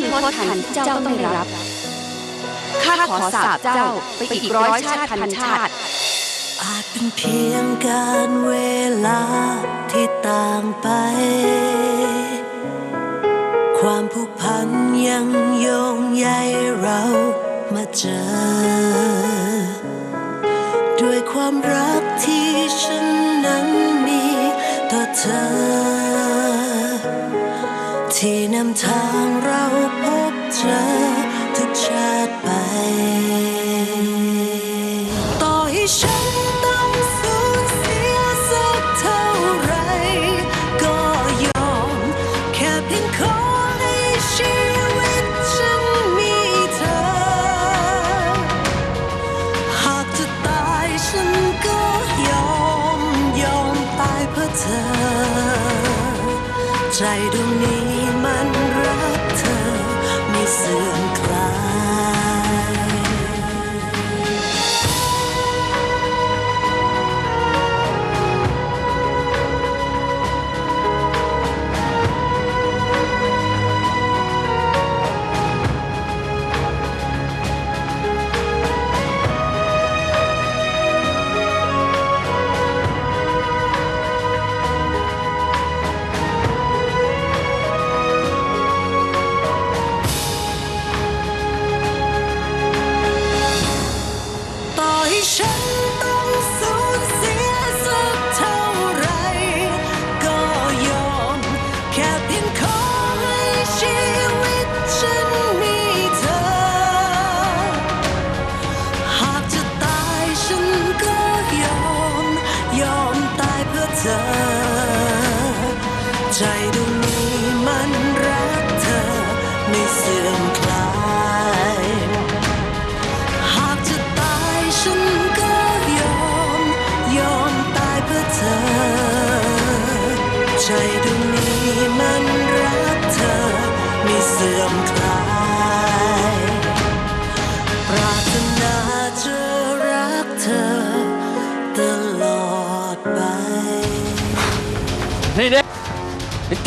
คือโทษทันที่เจ้าต้องได้รับ ข้าขอสาบเจ้าไปอีกร้อยชาติพันชาติ อาจเป็นเพียงการเวลาที่ต่างไป ความผูกพันยังโยงใยเรามาเจอ ด้วยความรักที่ฉันนั้นมีต่อเธอ ที่นำทางเราพบเจอทุกชาติไป ต่อให้ฉันต้องสูญเสียสักเท่าไร ก็ยอมแค่เพียงขอให้ชีวิตฉันมีเธอ หากจะตายฉันก็ยอมยอมตายเพื่อเธอ ใจดวง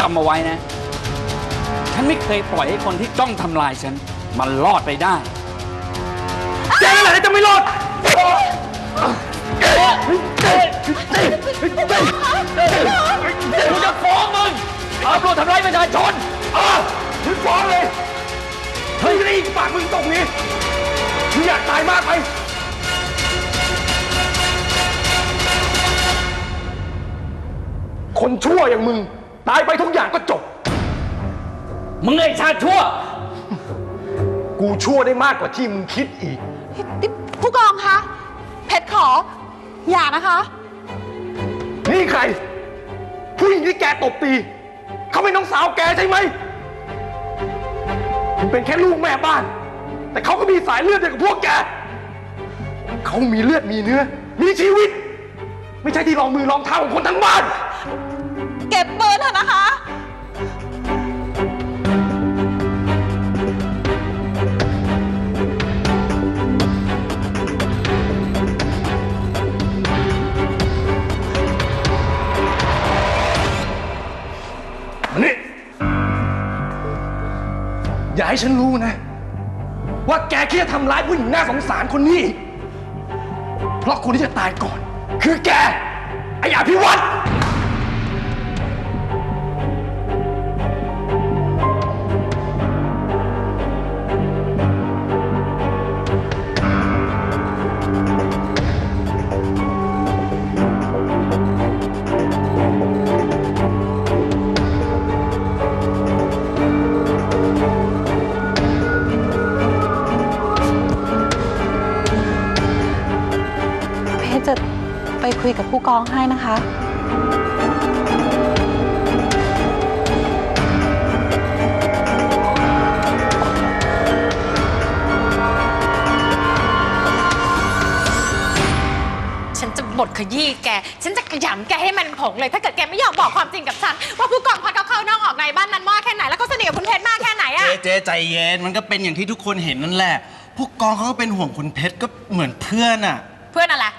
ำเอาไว้นะ ฉันไม่เคยปล่อยให้คนที่จ้องทำลายฉัน มันรอดไปได้แกนั่นแหละที่จะไม่รอด กูจะฟ้องมึงอาตำรวจทำร้ายประชาชนอะมึงฟ้องเลยเฮ้ยนี่ปากมึงตรงนี้มึงอยากตายมากไปคนชั่วอย่างมึง ตายไปทุกอย่างก็จบ มึงไอ้ชาติชั่ว กูชั่วได้มากกว่าที่มึงคิดอีกผู้กองคะ เพชรขอ อย่านะคะ นี่ใคร ผู้หญิงที่แกตบตี เขาเป็นน้องสาวแกใช่ไหมมึงเป็นแค่ลูกแม่บ้าน แต่เขาก็มีสายเลือดเดียวกับพวกแก เขามีเลือดมีเนื้อ มีชีวิต ไม่ใช่ที่ลองมือลองเท้าของคนทั้งบ้านเก็บปืนเถอะนะคะ มานี่ อย่าให้ฉันรู้นะ ว่าแกคิดจะทำร้ายผู้หญิงน่าสงสารคนนี้อีกเพราะคนที่จะตายก่อน คือแก ไอ้อภิวัตเคุยกับผู้กองให้นะคะ ฉันจะบดขยี้แก ฉันจะขยำแกให้มันผงเลย ถ้าเกิดแกไม่ยอมบอกความจริงกับฉัน ว่าผู้กองพัดเขาเข้านอกออกในบ้านนั้นมากแค่ไหน แล้วก็สนิทกับคุณเพชรมากแค่ไหนอะ เจ๊เจ๊ใจเย็นมันก็เป็นอย่างที่ทุกคนเห็นนั่นแหละ ผู้กองเขาก็เป็นห่วงคุณเพชรก็เหมือนเพื่อนอะ เพื่อนอะไรเ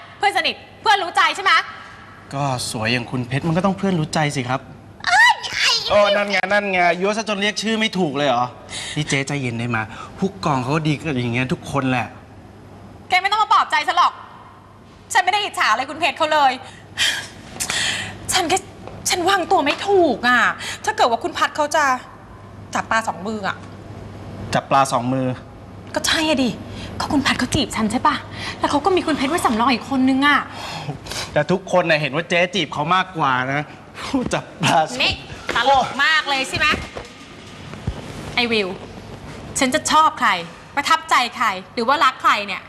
พื่อนสนิทเพื่อนรู้ใจใช่ไหมก็สวยอย่างคุณเพชรมันก็ต้องเพื่อนรู้ใจสิครับไอ้โอ้นั่นไงนั่นไงยั่วซะจนเรียกชื่อไม่ถูกเลยเหรอนี่เจ๊ใจเย็นได้มาผู้กองเขาก็ดีกันอย่างเงี้ยทุกคนแหละ แกไม่ต้องมาปลอบใจฉันหรอก ฉันไม่ได้อิจฉาอะไรคุณเพชรเขาเลย ฉันแค่ฉันวางตัวไม่ถูกอะ ถ้าเกิดว่าคุณพัดเขาจะจับปลาสองมืออะ จับปลาสองมือ ก็ใช่อะดิก็คุณพัดเขาจีบฉันใช่ปะแล้วเขาก็มีคุณเพชรไว้สำรองอีกคนนึงอะแต่ทุกคนน่ะเห็นว่าเจ๊จีบเขามากกว่านะจับปลาสองนี่ตลกมากเลยใช่ไหมไอวิว ฉันจะชอบใคร ประทับใจใคร หรือว่ารักใครเนี่ย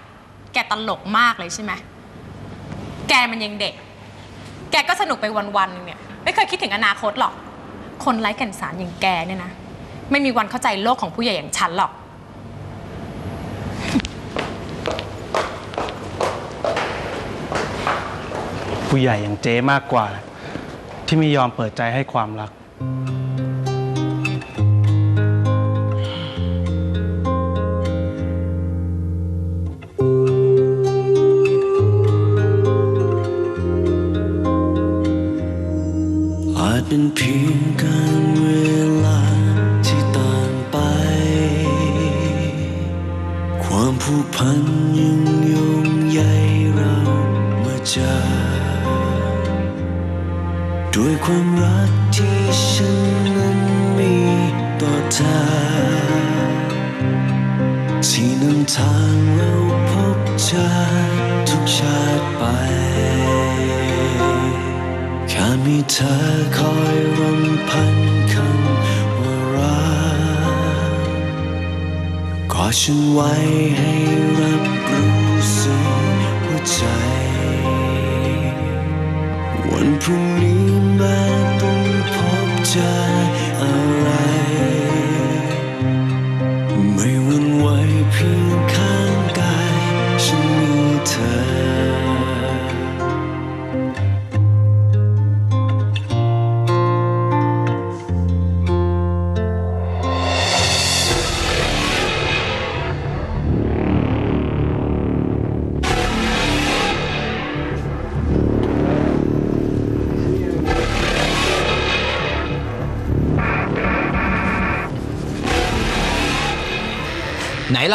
แกตลกมากเลยใช่ไหมแกมันยังเด็ก แกก็สนุกไปวันๆนึงเนี่ย ไม่เคยคิดถึงอนาคตหรอก คนไร้แก่นสารอย่างแกเนี่ยนะ ไม่มีวันเข้าใจโลกของผู้ใหญ่อย่างฉันหรอก ผู้ใหญ่อย่างเจ๊มากกว่า ที่ไม่ยอมเปิดใจให้ความรัก อเธอที่นำทางเราพบเจอทุกชาติไป แค่มีเธอคอยรำพันคำว่ารักกอดฉันไว้ให้รับรู้สึกหัวใจ วันพรุ่งนี้ม้ต้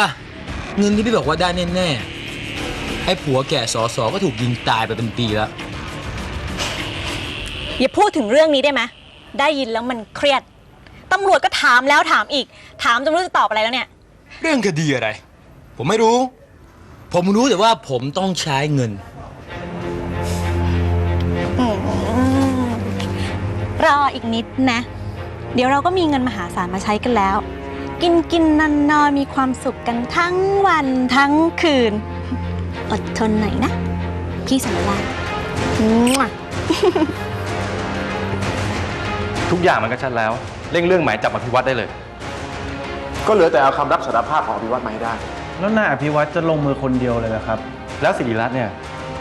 ล่ะ เงินที่พี่บอกว่าได้แน่ๆไอ้ผัวแก่สอสอก็ถูกยิงตายไปเป็นปีแล้ว อย่าพูดถึงเรื่องนี้ได้ไหมได้ยินแล้วมันเครียด ตำรวจก็ถามแล้วถามอีก ถามจนไม่รู้จะตอบอะไรแล้วเนี่ย เรื่องคดีอะไร ผมไม่รู้ ผมรู้แต่ว่าผมต้องใช้เงิน รออีกนิดนะ เดี๋ยวเราก็มีเงินมหาศาลมาใช้กันแล้ว กินกินนอนนอนมีความสุขกันทั้งวันทั้งคืน อดทนหน่อยนะ พี่สัญญามั่วทุกอย่างมันก็ชัดแล้ว เร่งเรื่องหมายจับอภิวัตได้เลย ก็เหลือแต่เอาคำรับสารภาพของอภิวัตมาให้ได้ แล้วนายอภิวัตจะลงมือคนเดียวเลยเหรอครับ แล้วสิริรัตน์เนี่ย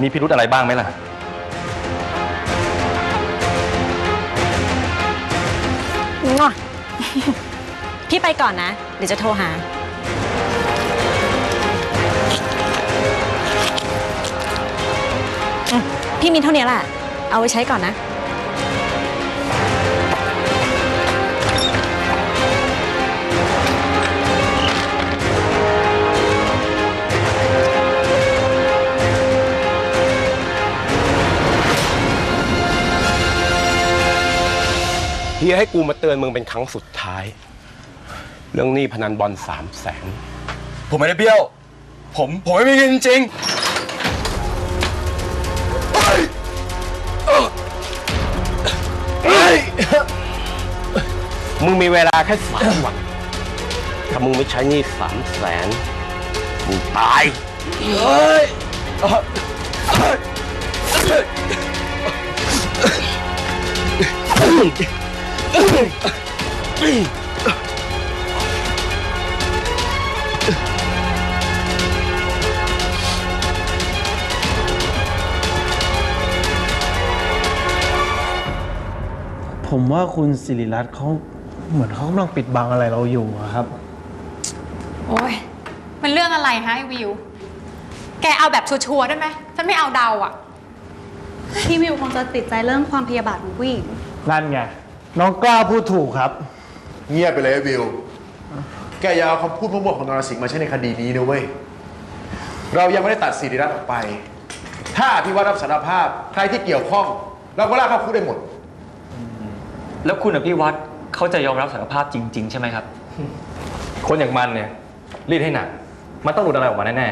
มีพิรุธอะไรบ้างไหมล่ะมั่ว พี่ไปก่อนนะ เดี๋ยวจะโทรหา พี่มีเท่านี้แหละ เอาไว้ใช้ก่อนนะ เฮียให้กูมาเตือนมึงเป็นครั้งสุดท้าย เรื่องหนี้พนันบอลสามแสนผมไม่ได้เบี้ยว ผม ผมไม่มีเงินจริงมึงมีเวลาแค่สามวัน ถ้ามึงไม่ใช้หนี้สามแสนมึงตาย ผมว่าคุณสิริรัตน์เขาเหมือนเขากำลังปิดบังอะไรเราอยู่อะครับ โอ้ยมันเรื่องอะไรฮะไอวิว แกเอาแบบชัวร์ๆได้ไหมฉันไม่เอาเดาอะ พี่วิวคงจะติดใจเรื่องความพยาบาทของผู้หญิงนั่นไง น้องกล้าพูดถูกครับ เงียบไปเลยไอ้วิว แกอย่าเอาคำพูดมั่วๆของนรสิงห์มาใช้ในคดีนี้นะเว้ย เรายังไม่ได้ตัดสิริรัตน์ออกไป ถ้าอภิวัตรับสารภาพ ใครที่เกี่ยวข้อง เราก็ลากเข้าคุกได้หมด แล้วคุณอภิวัตเขาจะยอมรับสารภาพจริง ๆ ใช่ไหมครับ คนอย่างมันเนี่ยรีดให้หนัก มันต้องหลุดอะไรออกมาแน่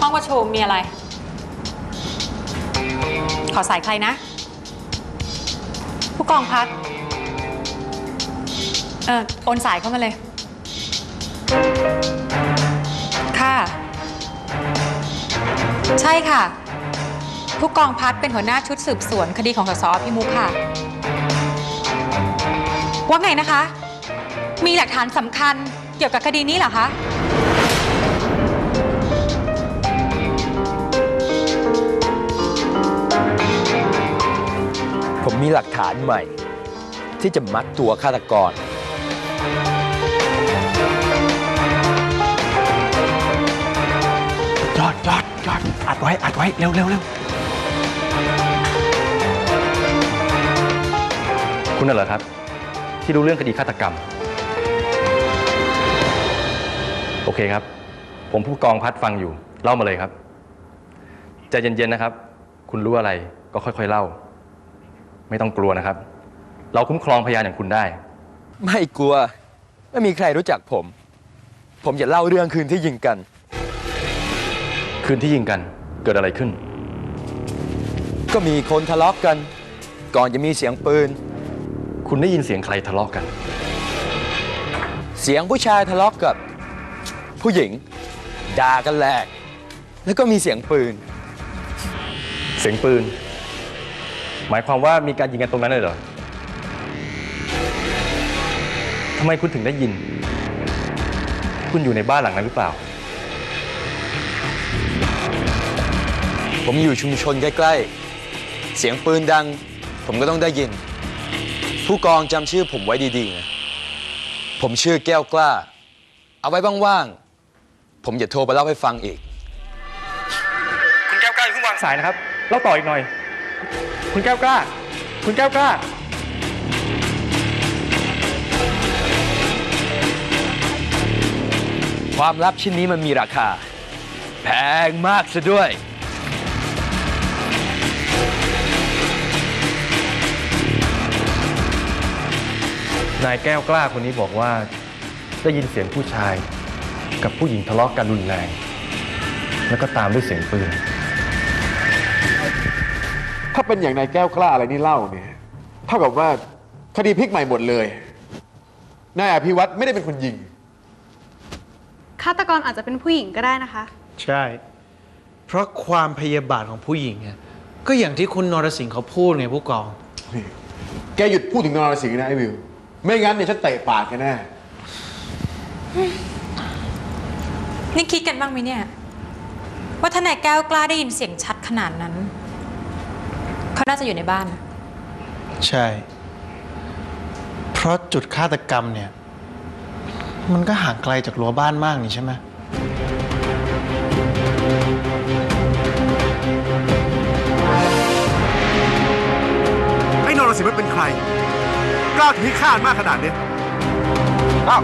ห้องประชุมมีอะไร ขอสายใครนะ ผู้กองพัดเออโอนสายเข้ามาเลย ใช่ค่ะ ผู้กองพัดเป็นหัวหน้าชุดสืบสวนคดีของสสพิมุขค่ะ ว่าไงนะคะ มีหลักฐานสำคัญเกี่ยวกับคดีนี้เหรอคะ ผมมีหลักฐานใหม่ ที่จะมัดตัวฆาตกร ยอดยอดอัดไว้อัดไว้เร็วเร็วเร็วๆคุณน่ะเหรอครับ ที่รู้เรื่องคดีฆาตกรรม โอเคครับ ผมผู้กองพัดฟังอยู่ เล่ามาเลยครับใจเย็นๆนะครับ คุณรู้อะไรก็ค่อย ๆเล่า ไม่ต้องกลัวนะครับ เราคุ้มครองพยานอย่างคุณได้ ไม่กลัว ไม่มีใครรู้จักผม ผมจะเล่าเรื่องคืนที่ยิงกัน คืนที่ยิงกันเกิดอะไรขึ้น ก็มีคนทะเลาะกกัน ก่อนจะมีเสียงปืน คุณได้ยินเสียงใครทะเลาะกัน เสียงผู้ชายทะเลาะกับ ผู้หญิงด่ากันแหลก แล้วก็มีเสียงปืน เสียงปืน หมายความว่ามีการยิงกันตรงนั้นเลยเหรอทำไมคุณถึงได้ยิน คุณอยู่ในบ้านหลังนั้นหรือเปล่า ผมอยู่ชุมชนใกล้ ๆ เสียงปืนดัง ผมก็ต้องได้ยิน ผู้กองจำชื่อผมไว้ดีๆนะผมชื่อแก้วกล้า เอาไว้ว่างๆผมจะโทรไปเล่าให้ฟังอีก คุณแก้วกล้าอย่าเพิ่งวางสายนะครับเล่าต่ออีกหน่อย คุณแก้วกล้า คุณแก้วกล้า ความลับชิ้นนี้มันมีราคา แพงมากซะด้วย นายแก้วกล้าคนนี้บอกว่า ได้ยินเสียงผู้ชาย กับผู้หญิงทะเลาะกันรุนแรง แล้วก็ตามด้วยเสียงปืน ถ้าเป็นอย่างนายแก้วกล้าอะไรนี่เล่าเนี่ยเท่ากับว่าคดีพลิกใหม่หมดเลยนายอภิวัตไม่ได้เป็นคนยิง ฆาตกรอาจจะเป็นผู้หญิงก็ได้นะคะ ใช่ เพราะความพยาบาทของผู้หญิงเนี่ยก็อย่างที่คุณนรสิงห์เขาพูดไงผู้กอง แกหยุดพูดถึงนรสิงห์นะไอ้วิว ไม่งั้นเนี่ยฉันเตะปากแกแน่ นี่คิดกันบ้างไหมเนี่ย ว่าถ้านายแก้วกล้าได้ยินเสียงชัดขนาดนั้น เขาน่าจะอยู่ในบ้าน ใช่ เพราะจุดฆาตกรรมเนี่ย มันก็ห่างไกลจากรั้วบ้านมากนี่ใช่ไหมไอ้นรสิงห์มันเป็นใครก ล้าถึงให้ฆ่ามากขนาดนี้ อ้าว